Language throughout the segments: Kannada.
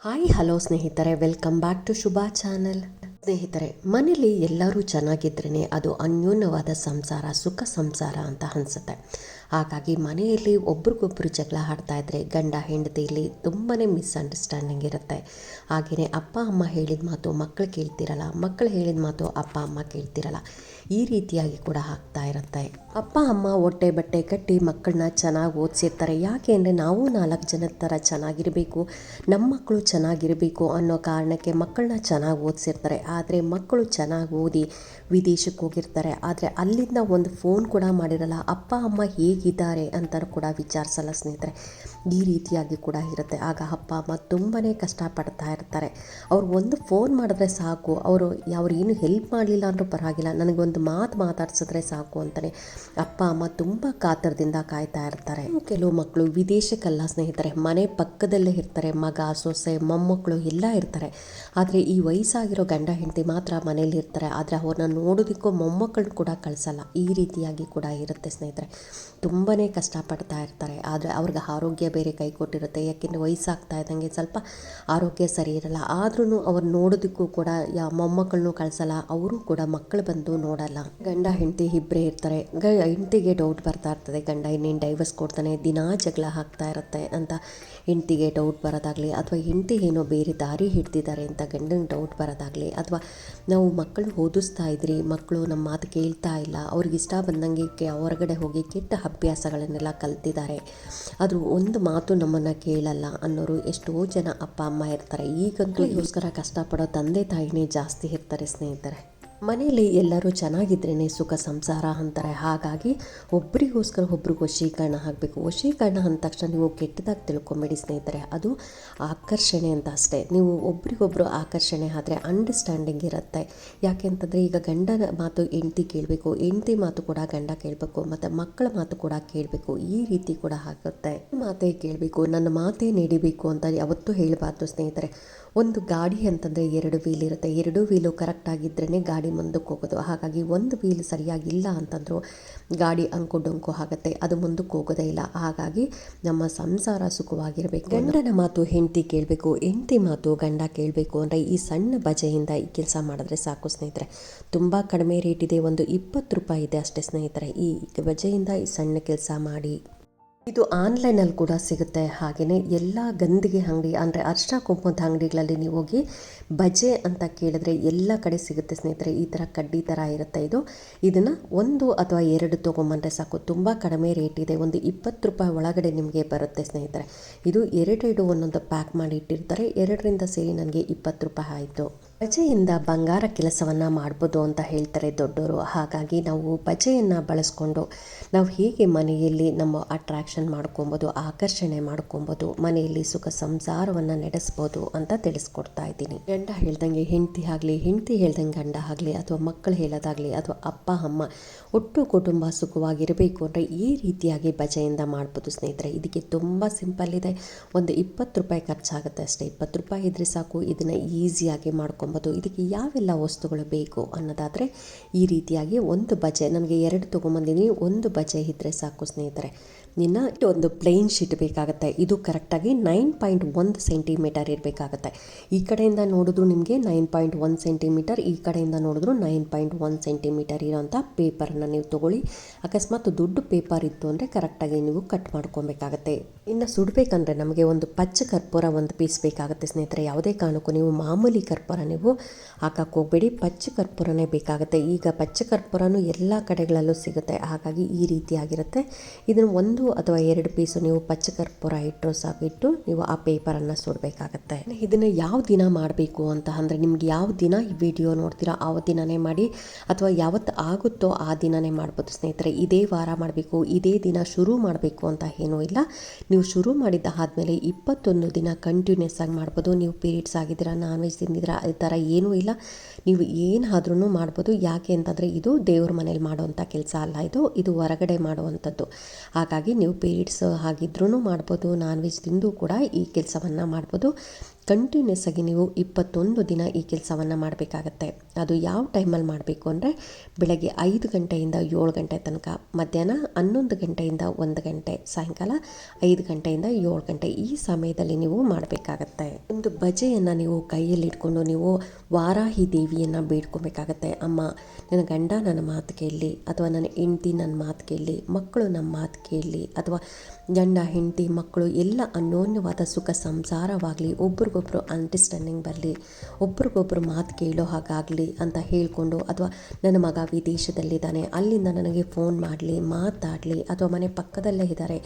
ಹಾಯ್, ಹಲೋ ಸ್ನೇಹಿತರೆ, welcome back to Shubha channel. ಸ್ನೇಹಿತರೆ, ಮನೇಲಿ ಎಲ್ಲರೂ ಚೆನ್ನಾಗಿದ್ರೇ ಅದು ಅನ್ಯೋನ್ಯವಾದ ಸಂಸಾರ, ಸುಖ ಸಂಸಾರ ಅಂತ ಅನಿಸುತ್ತೆ. ಹಾಗಾಗಿ ಮನೆಯಲ್ಲಿ ಒಬ್ರಿಗೊಬ್ರು ಜಗಳ ಆಡ್ತಾ ಇದ್ರೆ ಗಂಡ ಹೆಂಡತಿಯಲ್ಲಿ ತುಂಬಾ ಮಿಸ್ಅಂಡರ್ಸ್ಟ್ಯಾಂಡಿಂಗ್ ಇರುತ್ತೆ. ಹಾಗೆಯೇ ಅಪ್ಪ, ಅಮ್ಮ ಹೇಳಿದ ಮಾತು ಮಕ್ಕಳು ಕೇಳ್ತಿರಲ್ಲ ಮಕ್ಕಳು ಹೇಳಿದ ಮಾತು ಅಪ್ಪ, ಅಮ್ಮ ಕೇಳ್ತಿರಲ್ಲ, ಈ ರೀತಿಯಾಗಿ ಕೂಡ ಆಗ್ತಾ ಇರುತ್ತೆ. ಅಪ್ಪ, ಅಮ್ಮ ಹೊಟ್ಟೆ ಬಟ್ಟೆ ಕಟ್ಟಿ ಮಕ್ಕಳನ್ನ ಚೆನ್ನಾಗಿ ಓದಿಸಿರ್ತಾರೆ. ಯಾಕೆ ಅಂದರೆ ನಾವು ನಾಲ್ಕು ಜನದ ಥರ ಚೆನ್ನಾಗಿರಬೇಕು ನಮ್ಮ ಮಕ್ಕಳು ಚೆನ್ನಾಗಿರಬೇಕು ಅನ್ನೋ ಕಾರಣಕ್ಕೆ ಮಕ್ಕಳನ್ನ ಚೆನ್ನಾಗಿ ಓದಿಸಿರ್ತಾರೆ. ಆದರೆ ಮಕ್ಕಳು ಚೆನ್ನಾಗಿ ಓದಿ ವಿದೇಶಕ್ಕೆ ಹೋಗಿರ್ತಾರೆ. ಆದರೆ ಅಲ್ಲಿಂದ ಒಂದು ಫೋನ್ ಕೂಡ ಮಾಡಿರಲ್ಲ, ಅಪ್ಪ, ಅಮ್ಮ ಹೇಗಿದ್ದಾರೆ? ಅಂತ ಕೂಡ ವಿಚಾರಿಸಲ್ಲ ಸ್ನೇಹಿತರೆ. ಈ ರೀತಿಯಾಗಿ ಕೂಡ ಇರುತ್ತೆ. ಆಗ ಅಪ್ಪ, ಅಮ್ಮ ತುಂಬಾ ಕಷ್ಟಪಡ್ತಾ ಇರ್ತಾರೆ. ಅವ್ರು ಒಂದು ಫೋನ್ ಮಾಡಿದ್ರೆ ಸಾಕು. ಅವರು, ಅವ್ರು ಏನು ಹೆಲ್ಪ್ ಮಾಡಲಿಲ್ಲ ಅಂದರೂ ಪರವಾಗಿಲ್ಲ. ನನಗೊಂದು ಮಾತು ಮಾತಾಡ್ಸಿದ್ರೆ ಸಾಕು ಅಂತಲೇ ಅಪ್ಪ, ಅಮ್ಮ ತುಂಬ ಕಾತರದಿಂದ ಕಾಯ್ತಾ ಇರ್ತಾರೆ. ಕೆಲವು ಮಕ್ಕಳು ವಿದೇಶಕ್ಕಲ್ಲ ಸ್ನೇಹಿತರೆ. ಮನೆ ಪಕ್ಕದಲ್ಲೇ ಇರ್ತಾರೆ. ಮಗ, ಸೊಸೆ, ಮೊಮ್ಮಕ್ಕಳು ಎಲ್ಲ ಇರ್ತಾರೆ. ಆದರೆ ಈ ವಯಸ್ಸಾಗಿರೋ ಗಂಡ, ಹೆಂಡತಿ ಮಾತ್ರ ಮನೇಲಿ ಇರ್ತಾರೆ. ಆದರೆ ಅವ್ರನ್ನ ನೋಡೋದಕ್ಕೂ ಮೊಮ್ಮಕ್ಕಳನ್ನ ಕೂಡ ಕಳಿಸಲ್ಲ. ಈ ರೀತಿಯಾಗಿ ಕೂಡ ಇರುತ್ತೆ ಸ್ನೇಹಿತರೆ. ತುಂಬಾ ಕಷ್ಟಪಡ್ತಾ ಇರ್ತಾರೆ. ಆದರೆ ಅವ್ರಿಗೆ ಆರೋಗ್ಯ ಬೇರೆ ಕೈ ಕೊಟ್ಟಿರುತ್ತೆ. ಯಾಕೆಂದರೆ ವಯಸ್ಸಾಗ್ತಾ ಇದ್ದಂಗೆ ಸ್ವಲ್ಪ ಆರೋಗ್ಯ ಸರಿ ಇರಲ್ಲ. ಆದ್ರೂ ಅವ್ರು ನೋಡೋದಕ್ಕೂ ಕೂಡ ಯಾ ಮೊಮ್ಮಕ್ಕಳನ್ನೂ ಕಳಿಸಲ್ಲ. ಅವರು ಕೂಡ ಮಕ್ಕಳು ಬಂದು ನೋಡಲ್ಲ. ಗಂಡ, ಹೆಂಡತಿ ಇಬ್ಬರೇ ಇರ್ತಾರೆ. ಗ, ಹೆಂಡತಿಗೆ ಡೌಟ್ ಬರ್ತಾ ಇರ್ತದೆ. ಗಂಡ ಇನ್ನೇನು ಡೈವರ್ಸ್ ಕೊಡ್ತಾನೆ. ದಿನಾ ಜಗಳ ಹಾಕ್ತಾ ಇರುತ್ತೆ ಅಂತ ಹೆಂಡತಿಗೆ ಡೌಟ್ ಬರೋದಾಗಲಿ ಅಥವಾ ಹೆಂಡತಿ ಏನೋ ಬೇರೆ ದಾರಿ ಹಿಡ್ತಿದ್ದಾರೆ ಅಂತ ಗಂಡನ ಡೌಟ್ ಬರೋದಾಗಲಿ ಅಥವಾ ನಾವು ಮಕ್ಕಳು ಓದಿಸ್ತಾ ಇದ್ರಿ ಮಕ್ಕಳು ನಮ್ಮ ಮಾತು ಕೇಳ್ತಾ ಇಲ್ಲ ಅವ್ರಿಗೆ ಇಷ್ಟ ಬಂದಂಗೆ ಹೊರಗಡೆ ಹೋಗಿ ಕೆಟ್ಟ ಅಭ್ಯಾಸಗಳನ್ನೆಲ್ಲ ಕಲ್ತಿದ್ದಾರೆ. ಆದರೂ ಒಂದು ಮಾತು ನಮ್ಮನ್ನು ಕೇಳಲ್ಲ ಅನ್ನೋರು ಎಷ್ಟೋ ಜನ ಅಪ್ಪ ಅಮ್ಮ ಇರ್ತಾರೆ. ಈಗಂತೂ ಇದಕ್ಕೋಸ್ಕರ ಕಷ್ಟಪಡೋ ತಂದೆ ತಾಯಿನೇ ಜಾಸ್ತಿ ಇರ್ತಾರೆ ಸ್ನೇಹಿತರೆ. ಮನೆಯಲ್ಲಿ ಎಲ್ಲರೂ ಚೆನ್ನಾಗಿದ್ರೇ ಸುಖ ಸಂಸಾರ ಅಂತಾರೆ. ಹಾಗಾಗಿ ಒಬ್ಬರಿಗೋಸ್ಕರ ಒಬ್ರಿಗೆ ವಶೀಕರಣ ಆಗಬೇಕು. ವಶೀಕರಣ ಅಂದ ತಕ್ಷಣ ನೀವು ಕೆಟ್ಟದಾಗಿ ತಿಳ್ಕೊಂಬೇಡಿ ಸ್ನೇಹಿತರೆ. ಅದು ಆಕರ್ಷಣೆ ಅಂತ ಅಷ್ಟೇ. ನೀವು ಒಬ್ರಿಗೊಬ್ಬರು ಆಕರ್ಷಣೆ ಆದರೆ ಅಂಡರ್ಸ್ಟ್ಯಾಂಡಿಂಗ್ ಇರುತ್ತೆ. ಯಾಕೆಂತಂದರೆ ಈಗ ಗಂಡನ ಮಾತು ಹೆಂಡತಿ ಕೇಳಬೇಕು, ಹೆಂಡ್ತಿ ಮಾತು ಕೂಡ ಗಂಡ ಕೇಳಬೇಕು, ಮತ್ತು ಮಕ್ಕಳ ಮಾತು ಕೂಡ ಕೇಳಬೇಕು. ಈ ರೀತಿ ಕೂಡ ಆಗುತ್ತೆ. ಮಾತೇ ಕೇಳಬೇಕು, ನನ್ನ ಮಾತೇ ನಡಿಬೇಕು ಅಂತ ಯಾವತ್ತೂ ಹೇಳಬಾರ್ದು ಸ್ನೇಹಿತರೆ. ಒಂದು ಗಾಡಿ ಅಂತಂದರೆ ಎರಡು ವೀಲ್ ಇರುತ್ತೆ. ಎರಡು ವೀಲು ಕರೆಕ್ಟಾಗಿದ್ದರೆ ಗಾಡಿ ಮುಂದಕ್ಕೆ ಹೋಗೋದು. ಹಾಗಾಗಿ ಒಂದು ವೀಲ್ ಸರಿಯಾಗಿಲ್ಲ ಅಂತಂದರೂ ಗಾಡಿ ಅಂಕು ಡೊಂಕು ಆಗುತ್ತೆ. ಅದು ಮುಂದಕ್ಕೆ ಹೋಗೋದೇ ಇಲ್ಲ. ಹಾಗಾಗಿ ನಮ್ಮ ಸಂಸಾರ ಸುಖವಾಗಿರಬೇಕು ಗಂಡನ ಮಾತು, ಹೆಂಡತಿ ಕೇಳಬೇಕು, ಹೆಂಡತಿ ಮಾತು, ಗಂಡ ಕೇಳಬೇಕು ಅಂದರೆ ಈ ಸಣ್ಣ ಬಜೆಯಿಂದ ಈ ಕೆಲಸ ಮಾಡಿದ್ರೆ ಸಾಕು ಸ್ನೇಹಿತರೆ. ತುಂಬ ಕಡಿಮೆ ರೇಟ್ ಇದೆ. ಒಂದು ಇಪ್ಪತ್ತು ರೂಪಾಯಿ ಇದೆ ಅಷ್ಟೇ ಸ್ನೇಹಿತರೆ. ಈ ಬಜೆಯಿಂದ ಈ ಸಣ್ಣ ಕೆಲಸ ಮಾಡಿ ಇದು ಆನ್ಲೈನಲ್ಲಿ ಕೂಡ ಸಿಗುತ್ತೆ. ಹಾಗೆಯೇ ಎಲ್ಲ ಗಂದಿಗೆ ಅಂಗಡಿ ಅಂದರೆ ಅರ್ಶಿನ ಕುಂಕುಮದ ಅಂಗಡಿಗಳಲ್ಲಿ ನೀವು ಹೋಗಿ ಬಜೆ ಅಂತ ಕೇಳಿದ್ರೆ ಎಲ್ಲ ಕಡೆ ಸಿಗುತ್ತೆ ಸ್ನೇಹಿತರೆ. ಈ ಥರ ಕಡ್ಡಿ ಥರ ಇರುತ್ತೆ ಇದು. ಇದನ್ನು ಒಂದು ಅಥವಾ ಎರಡು ತೊಗೊಂಬಂದರೆ ಸಾಕು. ತುಂಬ ಕಡಿಮೆ ರೇಟ್ ಇದೆ. ಒಂದು ಇಪ್ಪತ್ತು ರೂಪಾಯಿ ಒಳಗಡೆ ನಿಮಗೆ ಬರುತ್ತೆ ಸ್ನೇಹಿತರೆ. ಇದು ಎರಡೆರಡು ಒಂದೊಂದು ಪ್ಯಾಕ್ ಮಾಡಿ ಇಟ್ಟಿರ್ತಾರೆ. ಎರಡರಿಂದ ಸೇರಿ ನನಗೆ ಇಪ್ಪತ್ತು ರೂಪಾಯಿ ಆಯಿತು. ಬಜೆಯಿಂದ ಬಂಗಾರ ಕೆಲಸವನ್ನು ಮಾಡ್ಬೋದು ಅಂತ ಹೇಳ್ತಾರೆ ದೊಡ್ಡವರು ಹಾಗಾಗಿ ನಾವು ಬಜೆಯನ್ನು ಬಳಸ್ಕೊಂಡು ನಾವು ಹೇಗೆ ಮನೆಯಲ್ಲಿ ನಮ್ಮ ಅಟ್ರಾಕ್ಷನ್ ಮಾಡ್ಕೊಬೋದು, ಆಕರ್ಷಣೆ ಮಾಡ್ಕೊಬೋದು, ಮನೆಯಲ್ಲಿ ಸುಖ ಸಂಸಾರವನ್ನು ನಡೆಸ್ಬೋದು ಅಂತ ತಿಳಿಸ್ಕೊಡ್ತಾ ಇದ್ದೀನಿ. ಗಂಡ ಹೇಳ್ದಂಗೆ ಹೆಂಡತಿ ಆಗಲಿ, ಹೆಂಡತಿ ಹೇಳ್ದಂಗೆ ಗಂಡ ಆಗಲಿ, ಅಥವಾ ಮಕ್ಕಳು ಹೇಳೋದಾಗಲಿ, ಅಥವಾ ಅಪ್ಪ, ಅಮ್ಮ, ಒಟ್ಟು ಕುಟುಂಬ ಸುಖವಾಗಿರಬೇಕು ಅಂದರೆ ಈ ರೀತಿಯಾಗಿ ಬಜೆಯಿಂದ ಮಾಡ್ಬೋದು ಸ್ನೇಹಿತರೆ. ಇದಕ್ಕೆ ತುಂಬ ಸಿಂಪಲ್ ಇದೆ. ಒಂದು ಇಪ್ಪತ್ತು ರೂಪಾಯಿ ಖರ್ಚಾಗುತ್ತೆ ಅಷ್ಟೇ. ಇಪ್ಪತ್ತು ರೂಪಾಯಿ ಇದ್ರೆ ಸಾಕು, ಇದನ್ನು ಈಸಿಯಾಗಿ ಇದಕ್ಕೆ ಯಾವೆಲ್ಲ ವಸ್ತುಗಳು ಬೇಕು ಅನ್ನೋದಾದರೆ ಈ ರೀತಿಯಾಗಿ ಒಂದು ಬಜೆ, ನಮಗೆ ಎರಡು ತೊಗೊಂಬಂದಿನಿ, ಒಂದು ಬಜೆ ಇದ್ದರೆ ಸಾಕು ಸ್ನೇಹಿತರೆ. ಇನ್ನು ಒಂದು ಪ್ಲೇನ್ ಶೀಟ್ ಬೇಕಾಗುತ್ತೆ. ಇದು ಕರೆಕ್ಟಾಗಿ ನೈನ್ ಪಾಯಿಂಟ್ ಒಂದು ಸೆಂಟಿಮೀಟರ್ ಇರಬೇಕಾಗತ್ತೆ. ಈ ಕಡೆಯಿಂದ ನೋಡಿದ್ರು ನಿಮಗೆ ನೈನ್ ಪಾಯಿಂಟ್ ಒನ್ ಸೆಂಟಿಮೀಟರ್ ಈ ಕಡೆಯಿಂದ ನೋಡಿದ್ರು ನೈನ್ ಪಾಯಿಂಟ್ ಒನ್ ಸೆಂಟಿಮೀಟರ್ ಇರೋಂಥ ಪೇಪರನ್ನು ನೀವು ತೊಗೊಳ್ಳಿ. ಅಕಸ್ಮಾತ್ ದುಡ್ಡು ಪೇಪರ್ ಇತ್ತು ಅಂದರೆ ಕರೆಕ್ಟಾಗಿ ನೀವು ಕಟ್ ಮಾಡ್ಕೊಬೇಕಾಗತ್ತೆ. ಇನ್ನು ಸುಡಬೇಕಂದ್ರೆ ನಮಗೆ ಒಂದು ಪಚ್ಚ ಕರ್ಪೂರ ಒಂದು ಪೀಸ್ ಬೇಕಾಗುತ್ತೆ ಸ್ನೇಹಿತರೆ. ಯಾವುದೇ ಕಾರಣಕ್ಕೂ ನೀವು ಮಾಮೂಲಿ ಕರ್ಪೂರ ನೀವು ಹಾಕಕ್ಕೆ ಹೋಗಬೇಡಿ. ಪಚ್ಚ ಕರ್ಪೂರನೇ ಬೇಕಾಗುತ್ತೆ. ಈಗ ಪಚ್ಚ ಕರ್ಪೂರನೂ ಎಲ್ಲ ಕಡೆಗಳಲ್ಲೂ ಸಿಗುತ್ತೆ. ಹಾಗಾಗಿ ಈ ರೀತಿಯಾಗಿರುತ್ತೆ ಇದನ್ನು ಒಂದು ಅಥವಾ ಎರಡು ಪೀಸು ನೀವು ಪಚ್ಚ ಕರ್ಪೂರ ಇಟ್ಟು ಸಾಕು, ಇಟ್ಟು ನೀವು ಆ ಪೇಪರನ್ನು ಸುಡಬೇಕಾಗತ್ತೆ. ಇದನ್ನು ಯಾವ ದಿನ ಮಾಡಬೇಕು ಅಂತ ಅಂದರೆ ನಿಮ್ಗೆ ಯಾವ ದಿನ ಈ ವಿಡಿಯೋ ನೋಡ್ತೀರಾ, ಆ ದಿನನೇ ಮಾಡಿ, ಅಥವಾ ಯಾವತ್ತು ಆಗುತ್ತೋ ಆ ದಿನನೇ ಮಾಡ್ಬೋದು ಸ್ನೇಹಿತರೆ. ಇದೇ ವಾರ ಮಾಡಬೇಕು, ಇದೇ ದಿನ ಶುರು ಮಾಡಬೇಕು ಅಂತ ಏನೂ ಇಲ್ಲ. ನೀವು ಶುರು ಮಾಡಿದ್ದ ಆದಮೇಲೆ ಇಪ್ಪತ್ತೊಂದು ದಿನ ಕಂಟಿನ್ಯೂಸ್ ಆಗಿ ಮಾಡ್ಬೋದು. ನೀವು ಪೀರಿಯಡ್ಸ್ ಆಗಿದ್ದೀರಾ ನಾನ್ ವೆಜ್ ತಿಂದಿದ್ದೀರಾ, ಈ ಥರ ಏನೂ ಇಲ್ಲ. ನೀವು ಏನಾದ್ರೂ ಮಾಡ್ಬೋದು. ಯಾಕೆ ಅಂತಂದರೆ ಇದು ದೇವ್ರ ಮನೇಲಿ ಮಾಡುವಂಥ ಕೆಲಸ ಅಲ್ಲ ಇದು ಇದು ಹೊರಗಡೆ ಮಾಡುವಂಥದ್ದು. ಹಾಗಾಗಿ ನೀವು ಪೀರಿಯಡ್ಸ್ ಆಗಿದ್ರೂ ಮಾಡ್ಬೋದು ನಾನ್ ವೆಜ್ ತಿಂದು ಕೂಡ ಈ ಕೆಲಸವನ್ನು ಮಾಡ್ಬೋದು. ಕಂಟಿನ್ಯೂಸ್ ಆಗಿ ನೀವು ಇಪ್ಪತ್ತೊಂದು ದಿನ ಈ ಕೆಲಸವನ್ನು ಮಾಡಬೇಕಾಗತ್ತೆ. ಅದು ಯಾವ ಟೈಮಲ್ಲಿ ಮಾಡಬೇಕು ಅಂದರೆ ಬೆಳಗ್ಗೆ ಐದು ಗಂಟೆಯಿಂದ ಏಳು ಗಂಟೆ ತನಕ, ಮಧ್ಯಾಹ್ನ ಹನ್ನೊಂದು ಗಂಟೆಯಿಂದ ಒಂದು ಗಂಟೆ, ಸಾಯಂಕಾಲ ಐದು ಗಂಟೆಯಿಂದ ಏಳು ಗಂಟೆ ಈ ಸಮಯದಲ್ಲಿ ನೀವು ಮಾಡಬೇಕಾಗತ್ತೆ. ಒಂದು ಬಜೆಯನ್ನು ನೀವು ಕೈಯಲ್ಲಿ ಇಟ್ಕೊಂಡು ನೀವು ವಾರಾಹಿ ದೇವಿಯನ್ನು ಬೇಡ್ಕೊಬೇಕಾಗತ್ತೆ. ಅಮ್ಮ, ನನ್ನ ಗಂಡ ನನ್ನ ಮಾತು ಕೇಳಲಿ ಅಥವಾ ನನ್ನ ಹೆಂಡತಿ ನನ್ನ ಮಾತು ಕೇಳಲಿ, ಮಕ್ಕಳು ನಮ್ಮ ಮಾತು ಕೇಳಲಿ ಅಥವಾ ಗಂಡ, ಹೆಂಡತಿ, ಮಕ್ಕಳು ಎಲ್ಲ ಅನ್ಯೋನ್ಯವಾದ ಸುಖ ಸಂಸಾರವಾಗಲಿ ಒಬ್ರಿಗೊಬ್ರು ಅಂಡರ್ಸ್ಟ್ಯಾಂಡಿಂಗ್ ಬರಲಿ, ಒಬ್ರಿಗೊಬ್ರು ಮಾತು ಕೇಳೋ ಹಾಗಾಗಲಿ ಅಂತ ಹೇಳಿಕೊಂಡು ಅಥವಾ ನನ್ನ ಮಗ ವಿದೇಶದಲ್ಲಿದ್ದಾನೆ, ಅಲ್ಲಿಂದ ನನಗೆ ಫೋನ್ ಮಾಡಲಿ, ಮಾತಾಡಲಿ ಅಥವಾ ಮನೆ ಪಕ್ಕದಲ್ಲೇ ಇದ್ದಾರೆ,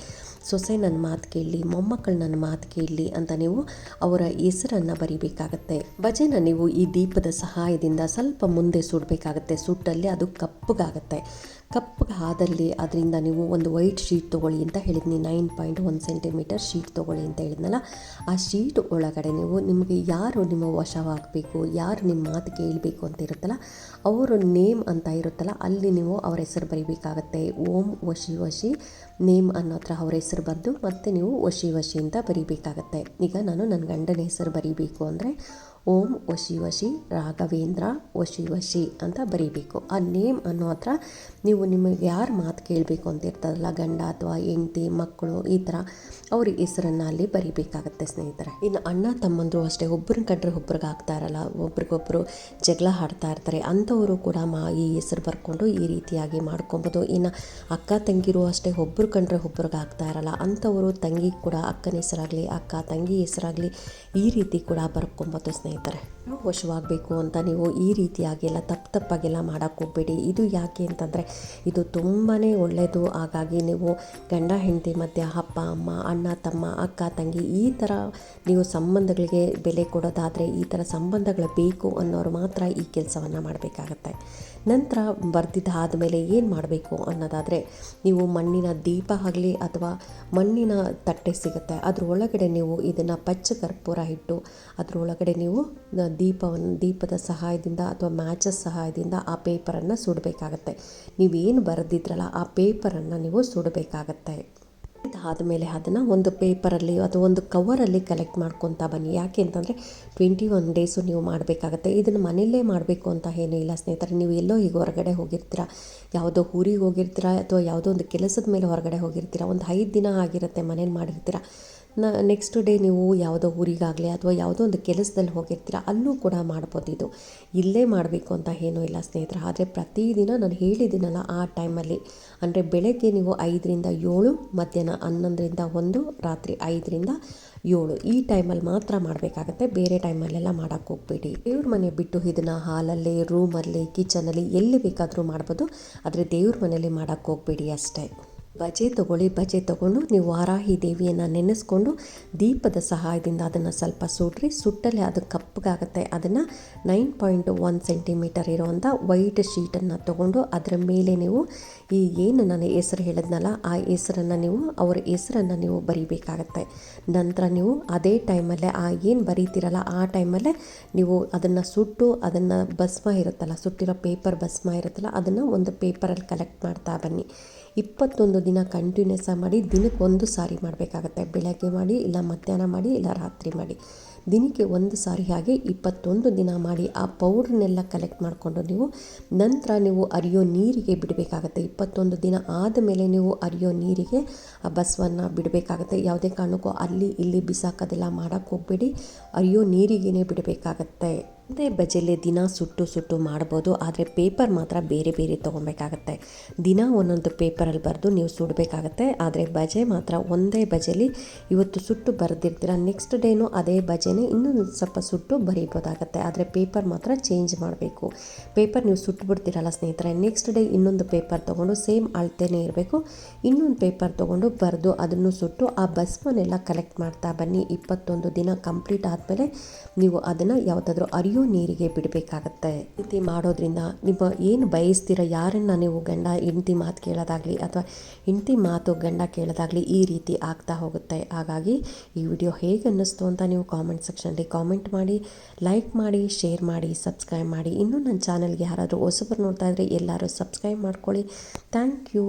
ಸೊಸೆ ನನ್ನ ಮಾತು ಕೇಳಲಿ, ಮೊಮ್ಮಕ್ಕಳು ನನ್ನ ಮಾತು ಕೇಳಲಿ ಅಂತ ನೀವು ಅವರ ಹೆಸರನ್ನು ಬರಿಬೇಕಾಗತ್ತೆ. ಭಜನ ನೀವು ಈ ದೀಪದ ಸಹಾಯದಿಂದ ಸ್ವಲ್ಪ ಮುಂದೆ ಸುಡಬೇಕಾಗತ್ತೆ, ಸುಟ್ಟಲ್ಲಿ ಅದು ಕಪ್ಪಗಾಗತ್ತೆ. ಕಪ್ಪಗೆ ಆದಲ್ಲಿ ಅದರಿಂದ ನೀವು ಒಂದು ವೈಟ್ ಶೀಟ್ ತೊಗೊಳ್ಳಿ ಅಂತ ಹೇಳಿದ್ನಿ. Nine point one centimetre sheet ತೊಗೊಳ್ಳಿ ಅಂತ ಹೇಳಿದ್ನಲ್ಲ, ಆ ಶೀಟ್ ಒಳಗಡೆ ನೀವು ನಿಮಗೆ ಯಾರು ನಿಮ್ಮ ವಶವಾಗಬೇಕು, ಯಾರು ನಿಮ್ಮ ಮಾತು ಕೇಳಬೇಕು ಅಂತ ಇರುತ್ತಲ್ಲ, ಅವರ ನೇಮ್ ಅಂತ ಇರುತ್ತಲ್ಲ, ಅಲ್ಲಿ ನೀವು ಅವರ ಹೆಸರು ಬರಿಬೇಕಾಗತ್ತೆ. ಓಂ ವಶಿ ವಶಿ ನೇಮ್ ಅನ್ನೋ ಹತ್ರ ಅವ್ರ ಹೆಸರು ಬರೆದು ಮತ್ತೆ ನೀವು ವಶಿ ವಶಿ ಅಂತ ಬರಿಬೇಕಾಗತ್ತೆ. ಈಗ ನಾನು ನನ್ನ ಗಂಡನ ಹೆಸರು ಬರಿಬೇಕು ಅಂದರೆ ಓಂ ವಶಿ ವಶಿ ರಾಘವೇಂದ್ರ ವಶಿ ವಶಿ ಅಂತ ಬರೀಬೇಕು. ಆ ನೇಮ್ ಅನ್ನೋ ಹತ್ರ ನೀವು ನಿಮಗೆ ಯಾರು ಮಾತು ಕೇಳಬೇಕು ಅಂತ ಇರ್ತದಲ್ಲ, ಗಂಡ ಅಥವಾ ಹೆಂಡತಿ ಮಕ್ಕಳು ಈ ಥರ ಅವ್ರ ಹೆಸರನ್ನು ಅಲ್ಲಿ ಬರೀಬೇಕಾಗತ್ತೆ ಸ್ನೇಹಿತರೆ. ಇನ್ನು ಅಣ್ಣ ತಮ್ಮಂದರು ಅಷ್ಟೇ ಒಬ್ಬರನ್ನ ಕಂಡ್ರೆ ಒಬ್ರಿಗೆ ಆಗ್ತಾ ಇರಲ್ಲ ಒಬ್ರಿಗೊಬ್ಬರು ಜಗಳ ಹಾಡ್ತಾ ಇರ್ತಾರೆ. ಅಂಥವರು ಕೂಡ ಮಾ ಈ ಹೆಸರು ಬರ್ಕೊಂಡು ಈ ರೀತಿಯಾಗಿ ಮಾಡ್ಕೊಬೋದು. ಇನ್ನು ಅಕ್ಕ ತಂಗಿರು ಅಷ್ಟೇ ಒಬ್ಬರು ಕಂಡ್ರೆ ಒಬ್ರಿಗೆ ಆಗ್ತಾ ಇರಲ್ಲ. ಅಂಥವರು ತಂಗಿ ಕೂಡ ಅಕ್ಕನ ಹೆಸರಾಗಲಿ, ಅಕ್ಕ ತಂಗಿ ಹೆಸರಾಗಲಿ ಈ ರೀತಿ ಕೂಡ ಬರ್ಕೊಬೋದು ಸ್ನೇಹಿತರೆ. ಸ್ನೇಹಿತರೆ ವಶವಾಗಬೇಕು ಅಂತ ನೀವು ಈ ರೀತಿಯಾಗೆಲ್ಲ, ತಪ್ಪು ತಪ್ಪಾಗೆಲ್ಲ ಮಾಡೋಕ್ಕೆ ಹೋಗಬೇಡಿ. ಇದು ಯಾಕೆ ಅಂತಂದರೆ, ಇದು ತುಂಬಾ ಒಳ್ಳೆಯದು ಹಾಗಾಗಿ ನೀವು ಗಂಡ, ಹೆಂಡತಿ ಮಧ್ಯೆ ಅಪ್ಪ, ಅಮ್ಮ, ಅಣ್ಣ, ತಮ್ಮ, ಅಕ್ಕ, ತಂಗಿ, ಈ ಥರ ನೀವು ಸಂಬಂಧಗಳಿಗೆ ಬೆಲೆ ಕೊಡೋದಾದರೆ ಈ ಥರ ಸಂಬಂಧಗಳು ಬೇಕು ಅನ್ನೋರು ಮಾತ್ರ ಈ ಕೆಲಸವನ್ನು ಮಾಡಬೇಕಾಗತ್ತೆ. ನಂತರ ಬರ್ದಿದ್ದಾದ ಮೇಲೆ ಏನು ಮಾಡಬೇಕು ಅನ್ನೋದಾದರೆ, ನೀವು ಮಣ್ಣಿನ ದೀಪ ಆಗಲಿ ಅಥವಾ ಮಣ್ಣಿನ ತಟ್ಟೆ ಸಿಗುತ್ತೆ, ಅದರೊಳಗಡೆ ನೀವು ಇದನ್ನು ಪಚ್ಚ ಕರ್ಪೂರ ಇಟ್ಟು, ಅದರೊಳಗಡೆ ನೀವು ದೀಪವನ್ನು, ದೀಪದ ಸಹಾಯದಿಂದ ಅಥವಾ ಮ್ಯಾಚಸ್ ಸಹಾಯದಿಂದ ಆ ಪೇಪರನ್ನು ಸುಡಬೇಕಾಗತ್ತೆ. ನೀವೇನು ಬರೆದಿದ್ರಲ್ಲ ಆ ಪೇಪರನ್ನು ನೀವು ಸುಡಬೇಕಾಗತ್ತೆ. ಆದಮೇಲೆ ಅದನ್ನು ಒಂದು ಪೇಪರಲ್ಲಿ ಅಥವಾ ಒಂದು ಕವರಲ್ಲಿ ಕಲೆಕ್ಟ್ ಮಾಡ್ಕೊತಾ ಬನ್ನಿ. ಯಾಕೆ ಅಂತಂದರೆ ಟ್ವೆಂಟಿ ಒನ್ ಡೇಸು ನೀವು ಮಾಡಬೇಕಾಗತ್ತೆ. ಇದನ್ನು ಮನೆಯಲ್ಲೇ ಮಾಡಬೇಕು ಅಂತ ಏನೂ ಇಲ್ಲ ಸ್ನೇಹಿತರೆ. ನೀವು ಎಲ್ಲೋ ಈಗ ಹೊರಗಡೆ ಹೋಗಿರ್ತೀರ, ಯಾವುದೋ ಊರಿಗೆ ಹೋಗಿರ್ತೀರ ಅಥವಾ ಯಾವುದೋ ಒಂದು ಕೆಲಸದ ಮೇಲೆ ಹೊರಗಡೆ ಹೋಗಿರ್ತೀರ, ಒಂದು ಐದು ದಿನ ಆಗಿರುತ್ತೆ ಮನೇಲಿ ಮಾಡಿರ್ತೀರ ನ ನೆಕ್ಸ್ಟ್ ಡೇ ನೀವು ಯಾವುದೋ ಊರಿಗಾಗಲಿ ಅಥವಾ ಯಾವುದೋ ಒಂದು ಕೆಲಸದಲ್ಲಿ ಹೋಗಿರ್ತೀರ, ಅಲ್ಲೂ ಕೂಡ ಮಾಡ್ಬೋದು ಇದು. ಇಲ್ಲೇ ಮಾಡಬೇಕು ಅಂತ ಏನೂ ಇಲ್ಲ ಸ್ನೇಹಿತರೆ. ಆದರೆ ಪ್ರತಿದಿನ ನಾನು ಹೇಳಿದ್ದೀನಲ್ಲ ಆ ಟೈಮಲ್ಲಿ. ಅಂದರೆ ಬೆಳಗ್ಗೆ ನೀವು ಐದರಿಂದ ಏಳು, ಮಧ್ಯಾಹ್ನ ಹನ್ನೊಂದರಿಂದ ಒಂದು, ರಾತ್ರಿ ಐದರಿಂದ ಏಳು. ಈ ಟೈಮಲ್ಲಿ ಮಾತ್ರ ಮಾಡಬೇಕಾಗತ್ತೆ. ಬೇರೆ ಟೈಮಲ್ಲೆಲ್ಲ ಮಾಡೋಕ್ಕೆ ಹೋಗ್ಬೇಡಿ. ದೇವ್ರ ಮನೆ ಬಿಟ್ಟು ಇದನ್ನು ಹಾಲಲ್ಲಿ ರೂಮಲ್ಲಿ ಕಿಚನಲ್ಲಿ ಎಲ್ಲಿ ಬೇಕಾದರೂ ಮಾಡ್ಬೋದು. ಆದರೆ ದೇವ್ರ ಮನೇಲಿ ಮಾಡೋಕ್ಕೆ ಹೋಗ್ಬೇಡಿ ಅಷ್ಟೇ. ಬಜೆ ತಗೊಳ್ಳಿ, ಬಜೆ ತಗೊಂಡು ನೀವು ವಾರಾಹಿ ದೇವಿಯನ್ನು ನೆನೆಸ್ಕೊಂಡು ದೀಪದ ಸಹಾಯದಿಂದ ಅದನ್ನು ಸ್ವಲ್ಪ ಸುಡ್ರಿ ಸುಟ್ಟಲ್ಲಿ ಅದು ಕಪ್ಪಗಾಗುತ್ತೆ. ಅದನ್ನು ನೈನ್ ಪಾಯಿಂಟ್ ಒನ್ ಸೆಂಟಿಮೀಟರ್ ಇರುವಂಥ ವೈಟ್ ಶೀಟನ್ನು ತೊಗೊಂಡು ಅದರ ಮೇಲೆ ನೀವು ಈ ಏನು ನಾನು ಹೆಸರು ಹೇಳಿದ್ನಲ್ಲ, ಆ ಹೆಸರನ್ನು ನೀವು, ಅವರ ಹೆಸರನ್ನು ನೀವು ಬರಿಬೇಕಾಗತ್ತೆ. ನಂತರ ನೀವು ಅದೇ ಟೈಮಲ್ಲೇ, ಆ ಏನು ಬರೀತಿರಲ್ಲ, ಆ ಟೈಮಲ್ಲೇ ನೀವು ಅದನ್ನು ಸುಟ್ಟು, ಅದನ್ನು ಭಸ್ಮ ಇರುತ್ತಲ್ಲ, ಸುಟ್ಟಿರೋ ಪೇಪರ್ ಭಸ್ಮ ಇರುತ್ತಲ್ಲ, ಅದನ್ನು ಒಂದು ಪೇಪರಲ್ಲಿ ಕಲೆಕ್ಟ್ ಮಾಡ್ತಾ ಬನ್ನಿ. ಇಪ್ಪತ್ತೊಂದು ದಿನ ಕಂಟಿನ್ಯೂಸ್ ಮಾಡಿ, ದಿನಕ್ಕೆ ಒಂದು ಸಾರಿ ಮಾಡಬೇಕಾಗತ್ತೆ. ಬೆಳಗ್ಗೆ ಮಾಡಿ, ಇಲ್ಲ ಮಧ್ಯಾಹ್ನ ಮಾಡಿ, ಇಲ್ಲ ರಾತ್ರಿ ಮಾಡಿ. ದಿನಕ್ಕೆ ಒಂದು ಸಾರಿ ಹಾಗೆ ಇಪ್ಪತ್ತೊಂದು ದಿನ ಮಾಡಿ ಆ ಪೌಡ್ರನ್ನೆಲ್ಲ ಕಲೆಕ್ಟ್ ಮಾಡಿಕೊಂಡು ನೀವು, ನಂತರ ನೀವು ಅರಿಯೋ ನೀರಿಗೆ ಬಿಡಬೇಕಾಗತ್ತೆ. ಇಪ್ಪತ್ತೊಂದು ದಿನ ಆದಮೇಲೆ ನೀವು ಅರಿಯೋ ನೀರಿಗೆ ಆ ಬಸವನ್ನು ಬಿಡಬೇಕಾಗತ್ತೆ. ಯಾವುದೇ ಕಾರಣಕ್ಕೂ ಅಲ್ಲಿ ಇಲ್ಲಿ ಬಿಸಾಕೋದೆಲ್ಲ ಮಾಡೋಕ್ಕೆ ಹೋಗಬೇಡಿ. ಅರಿಯೋ ನೀರಿಗೇ ಬಿಡಬೇಕಾಗತ್ತೆ. ಒಂದೇ ಬಜೆಲೆ ದಿನ ಸುಟ್ಟು ಸುಟ್ಟು ಮಾಡ್ಬೋದು, ಆದರೆ ಪೇಪರ್ ಮಾತ್ರ ಬೇರೆ ಬೇರೆ ತೊಗೊಬೇಕಾಗತ್ತೆ ದಿನ ಒಂದೊಂದು ಪೇಪರಲ್ಲಿ ಬರೆದು ನೀವು ಸುಡಬೇಕಾಗತ್ತೆ, ಆದರೆ ಬಜೆ ಮಾತ್ರ ಒಂದೇ ಬಜೆಲಿ ಇವತ್ತು ಸುಟ್ಟು ಬರೆದಿರ್ತೀರ, ನೆಕ್ಸ್ಟ್ ಡೇನೂ ಅದೇ ಬಜೆನೇ ಇನ್ನೊಂದು ಸ್ವಲ್ಪ ಸುಟ್ಟು ಬರೀಬೋದಾಗತ್ತೆ, ಆದರೆ ಪೇಪರ್ ಮಾತ್ರ ಚೇಂಜ್ ಮಾಡಬೇಕು. ಪೇಪರ್ ನೀವು ಸುಟ್ಟು ಬಿಡ್ತೀರಲ್ಲ ಸ್ನೇಹಿತರೆ, ನೆಕ್ಸ್ಟ್ ಡೇ ಇನ್ನೊಂದು ಪೇಪರ್ ತೊಗೊಂಡು ಸೇಮ್ ಅಳತೆನೇ ಇರಬೇಕು. ಇನ್ನೊಂದು ಪೇಪರ್ ತೊಗೊಂಡು ಬರೆದು ಅದನ್ನು ಸುಟ್ಟು ಆ ಬಸ್ಮನ್ನೆಲ್ಲ ಕಲೆಕ್ಟ್ ಮಾಡ್ತಾ ಬನ್ನಿ. ಇಪ್ಪತ್ತೊಂದು ದಿನ ಕಂಪ್ಲೀಟ್ ಆದಮೇಲೆ ನೀವು ಅದನ್ನು ಯಾವುದಾದ್ರೂ ಅರಿಯೋ ನೀರಿಗೆ ಬಿಡಬೇಕಾಗತ್ತೆ. ರೀತಿ ಮಾಡೋದ್ರಿಂದ ನಿಮ್ಮ ಏನು ಬಯಸ್ತೀರ? ಯಾರನ್ನ ನೀವು ಗಂಡ, ಹೆಂಡತಿ ಮಾತು ಕೇಳೋದಾಗಲಿ ಅಥವಾ ಹೆಂಡತಿ ಮಾತು ಗಂಡ ಕೇಳೋದಾಗಲಿ ಈ ರೀತಿ ಆಗ್ತಾ ಹೋಗುತ್ತೆ. ಹಾಗಾಗಿ ಈ ವಿಡಿಯೋ ಹೇಗೆ ಅನ್ನಿಸ್ತು ಅಂತ ನೀವು ಕಾಮೆಂಟ್ ಸೆಕ್ಷನಲ್ಲಿ ಕಾಮೆಂಟ್ ಮಾಡಿ ಲೈಕ್ ಮಾಡಿ ಶೇರ್ ಮಾಡಿ ಸಬ್ಸ್ಕ್ರೈಬ್ ಮಾಡಿ. ಇನ್ನೂ ನನ್ನ ಚಾನಲ್ಗೆ ಯಾರಾದರೂ ಹೊಸಬರು ನೋಡ್ತಾ ಇದ್ದರೆ ಎಲ್ಲರೂ ಸಬ್ಸ್ಕ್ರೈಬ್ ಮಾಡ್ಕೊಳ್ಳಿ. Thank you